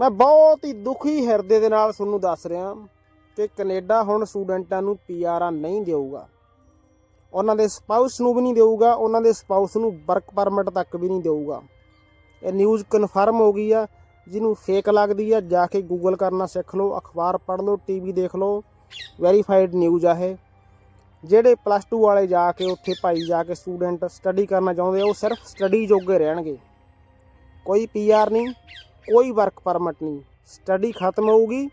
ਮੈਂ ਬਹੁਤ ਹੀ ਦੁਖੀ ਹਿਰਦੇ ਦੇ ਨਾਲ ਤੁਹਾਨੂੰ ਦੱਸ ਰਿਹਾ ਕਿ ਕੈਨੇਡਾ ਹੁਣ ਸਟੂਡੈਂਟਾਂ ਨੂੰ ਪੀਆਰਾਂ ਨਹੀਂ ਦੇਊਗਾ। ਉਹਨਾਂ ਦੇ ਸਪਾਊਸ ਨੂੰ ਵੀ ਨਹੀਂ ਦੇਊਗਾ, ਉਹਨਾਂ ਦੇ ਸਪਾਊਸ ਨੂੰ ਵਰਕ ਪਰਮਿਟ ਤੱਕ ਵੀ ਨਹੀਂ ਦੇਊਗਾ। ਇਹ ਨਿਊਜ਼ ਕਨਫਰਮ ਹੋ ਗਈ ਆ, ਜਿਹਨੂੰ ਫੇਕ ਲੱਗਦੀ ਆ, ਜਾ ਕੇ ਗੂਗਲ ਕਰਨਾ ਸਿੱਖ ਲਓ, ਅਖਬਾਰ ਪੜ੍ਹ ਲਓ ਟੀਵੀ ਦੇਖ ਲਓ ਵੈਰੀਫਾਈਡ ਨਿਊਜ਼ ਆ ਇਹ। ਜਿਹੜੇ ਪਲੱਸ 2 ਵਾਲੇ ਜਾ ਕੇ ਉੱਥੇ ਭਾਈ ਜਾ ਕੇ ਸਟੂਡੈਂਟ ਸਟੱਡੀ ਕਰਨਾ ਚਾਹੁੰਦੇ ਆ, ਉਹ ਸਿਰਫ ਸਟੱਡੀ ਜੋਗੇ ਰਹਿਣਗੇ। ਕੋਈ ਪੀਆਰ ਨਹੀਂ ਕੋਈ ਵਰਕ ਪਰਮਿਟ ਨਹੀਂ। ਸਟੱਡੀ ਖਤਮ ਹੋਊਗੀ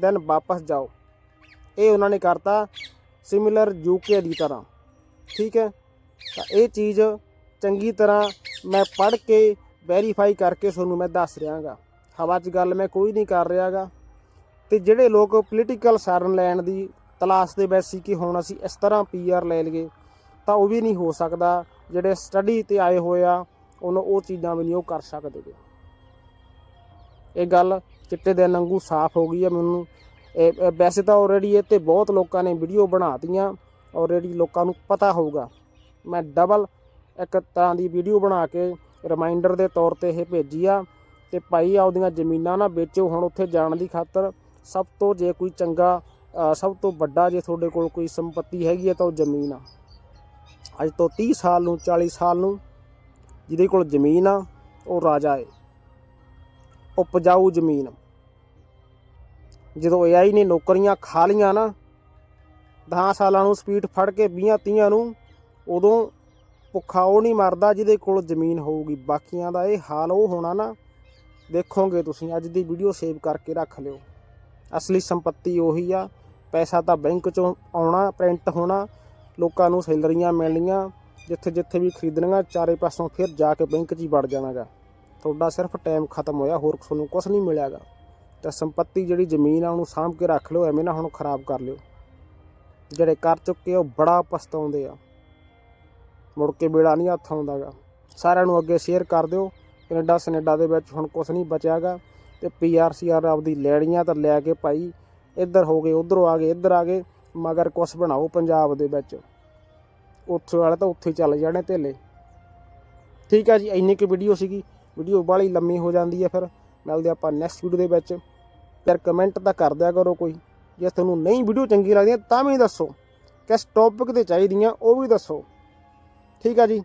ਦੈਨ ਵਾਪਸ ਜਾਓ। ਇਹ ਉਹਨਾਂ ਨੇ ਕਰਤਾ ਸਿਮਿਲਰ ਯੂਕੇ ਦੀ ਤਰ੍ਹਾਂ। ਠੀਕ ਹੈ? ਤਾਂ ਇਹ ਚੀਜ਼ ਚੰਗੀ ਤਰ੍ਹਾਂ ਮੈਂ ਪੜ੍ਹ ਕੇ ਵੈਰੀਫਾਈ ਕਰਕੇ ਤੁਹਾਨੂੰ ਮੈਂ ਦੱਸ ਰਿਹਾਗਾ। ਹਵਾ 'ਚ ਗੱਲ ਮੈਂ ਕੋਈ ਨਹੀਂ ਕਰ ਰਿਹਾਗਾ। ਤੇ ਜਿਹੜੇ ਲੋਕ ਪੋਲੀਟੀਕਲ ਸਾਰਨ ਲੈਣ ਦੀ ਤਲਾਸ਼ ਦੇ ਵਿੱਚ ਸੀ ਕਿ ਹੁਣ ਅਸੀਂ ਇਸ ਤਰ੍ਹਾਂ ਪੀਆਰ ਲੈ ਲਈਏ, ਤਾਂ ਉਹ ਵੀ ਨਹੀਂ ਹੋ ਸਕਦਾ। ਜਿਹੜੇ ਸਟੱਡੀ ਤੇ ਆਏ ਹੋਏ ਆ, ਉਹਨੂੰ ਉਹ ਚੀਜ਼ਾਂ ਵੀ ਨਹੀਂ ਉਹ ਕਰ ਸਕਦੇ। ਗੇ। ਇਹ ਗੱਲ ਚਿੱਟੇ ਦੇ ਨੰਗੂ ਸਾਫ਼ ਹੋ ਗਈ ਆ ਮੈਨੂੰ। ਇਹ ਵੈਸੇ ਤਾਂ ਆਲਰੇਡੀ ਇਹ ਤੇ ਬਹੁਤ ਲੋਕਾਂ ਨੇ ਵੀਡੀਓ ਬਣਾਤੀਆਂ ਆਲਰੇਡੀ ਲੋਕਾਂ ਨੂੰ ਪਤਾ ਹੋਊਗਾ। ਮੈਂ ਡਬਲ ਇੱਕ ਤਰ੍ਹਾਂ ਦੀ ਵੀਡੀਓ ਬਣਾ ਕੇ ਰਿਮਾਈਂਡਰ ਦੇ ਤੌਰ ਤੇ ਇਹ ਭੇਜੀ ਆ ਤੇ ਭਾਈ ਆਪਦੀਆਂ ਜ਼ਮੀਨਾਂ ਨਾ ਵੇਚੋ, ਹੁਣ ਉੱਥੇ ਜਾਣ ਦੀ ਖਾਤਰ ਸਭ ਤੋਂ ਜੇ ਕੋਈ ਚੰਗਾ ਸਭ ਤੋਂ ਵੱਡਾ ਜੇ ਤੁਹਾਡੇ ਕੋਲ ਕੋਈ ਸੰਪਤੀ ਹੈਗੀ ਹੈ ਤਾਂ ਉਹ ਜ਼ਮੀਨ ਆ। ਅੱਜ ਤੋਂ 30 ਸਾਲ ਨੂੰ 40 ਸਾਲ ਨੂੰ ਜਿਹਦੇ ਕੋਲ ਜ਼ਮੀਨ ਆ, ਉਹ ਰਾਜਾ ਏ। ਉਪਜਾਊ ਜ਼ਮੀਨ। ਜਦੋਂ AI ਨੇ ਨੌਕਰੀਆਂ ਖਾ ਲੀਆਂ ਨਾ 10 ਸਾਲਾਂ ਨੂੰ ਸਪੀਡ ਫੜ ਕੇ 20 30 ਨੂੰ, ਉਦੋਂ ਭੁੱਖਾ ਉਹ ਨਹੀਂ ਮਰਦਾ ਜਿਹਦੇ ਕੋਲ ਜ਼ਮੀਨ ਹੋਊਗੀ। ਬਾਕੀਆਂ ਦਾ ਇਹ ਹਾਲ ਉਹ ਹੋਣਾ ਨਾ, ਦੇਖੋਗੇ ਤੁਸੀਂ, ਅੱਜ ਦੀ ਵੀਡੀਓ ਸੇਵ ਕਰਕੇ ਰੱਖ ਲਿਓ। ਅਸਲੀ ਸੰਪਤੀ ਉਹੀ ਆ, ਪੈਸਾ ਤਾਂ ਬੈਂਕ ਚੋਂ ਆਉਣਾ, ਪ੍ਰਿੰਟ ਹੋਣਾ, ਲੋਕਾਂ ਨੂੰ ਸੈਲਰੀਆਂ ਮਿਲਣੀਆਂ ਜਿੱਥੇ ਜਿੱਥੇ ਵੀ ਖਰੀਦਣੀਆਂ, ਚਾਰੇ ਪਾਸੋਂ ਫਿਰ ਜਾ ਕੇ ਬੈਂਕ 'ਚ ਹੀ ਵੜ ਜਾਣਾਗਾ। ਤੁਹਾਡਾ ਸਿਰਫ ਟਾਈਮ ਖਤਮ ਹੋਇਆ ਹੋਰ ਤੁਹਾਨੂੰ ਕੁਝ ਨਹੀਂ ਮਿਲਿਆਗਾ। ਤਾਂ ਸੰਪਤੀ ਜਿਹੜੀ ਜ਼ਮੀਨ ਆ ਉਹਨੂੰ ਸਾਂਭ ਕੇ ਰੱਖ ਲਿਓ ਐਵੇਂ ਨਾ ਹੁਣ ਖਰਾਬ ਕਰ ਲਿਓ। ਜਿਹੜੇ ਕਰ ਚੁੱਕੇ ਆ, ਉਹ ਬੜਾ ਪਛਤਾਉਂਦੇ ਆ। ਮੁੜ ਕੇ ਬੇੜਾ ਨਹੀਂ ਹੱਥ ਆਉਂਦਾਗਾ। ਸਾਰਿਆਂ ਨੂੰ ਅੱਗੇ ਸ਼ੇਅਰ ਕਰ ਦਿਓ। ਕੈਨੇਡਾ ਸਨੇਡਾ ਦੇ ਵਿੱਚ ਹੁਣ ਕੁਝ ਨਹੀਂ ਬਚਿਆਗਾ। ਤੇ ਪੀਆਰਸੀਆਰ ਆਪਦੀ ਲੈਣੀਆਂ ਤਾਂ ਲੈ ਕੇ ਭਾਈ ਇੱਧਰ ਹੋ ਗਏ ਉਧਰੋਂ ਆ ਗਏ ਇੱਧਰ ਆ ਗਏ ਮਗਰ ਕੁਛ ਬਣਾਓ ਪੰਜਾਬ ਦੇ ਵਿੱਚ। ਉੱਥੇ ਵਾਲੇ ਤਾਂ ਉੱਥੇ ਹੀ ਚੱਲ ਜਾਣੇ ਧੇਲੇ। ਠੀਕ ਆ ਜੀ ਇੰਨੀ ਕੁ ਵੀਡੀਓ ਸੀਗੀ। ਵੀਡੀਓ ਬਾਹਲੀ ਲੰਮੀ ਹੋ ਜਾਂਦੀ ਹੈ ਫਿਰ। ਮਿਲਦੇ ਆਪਾਂ ਨੈਕਸਟ ਵੀਡੀਓ ਦੇ ਵਿੱਚ। ਯਾਰ ਕਮੈਂਟ ਤਾਂ ਕਰ ਦਿਆ ਕਰੋ ਕੋਈ। ਜੇ ਤੁਹਾਨੂੰ ਨਹੀਂ ਵੀਡੀਓ ਚੰਗੀ ਲੱਗਦੀ ਤਾਂ ਵੀ ਦੱਸੋ। ਕਿਸ ਟੌਪਿਕ ਤੇ ਚਾਹੀਦੀਆਂ ਉਹ ਵੀ ਦੱਸੋ। ਠੀਕ ਆ ਜੀ।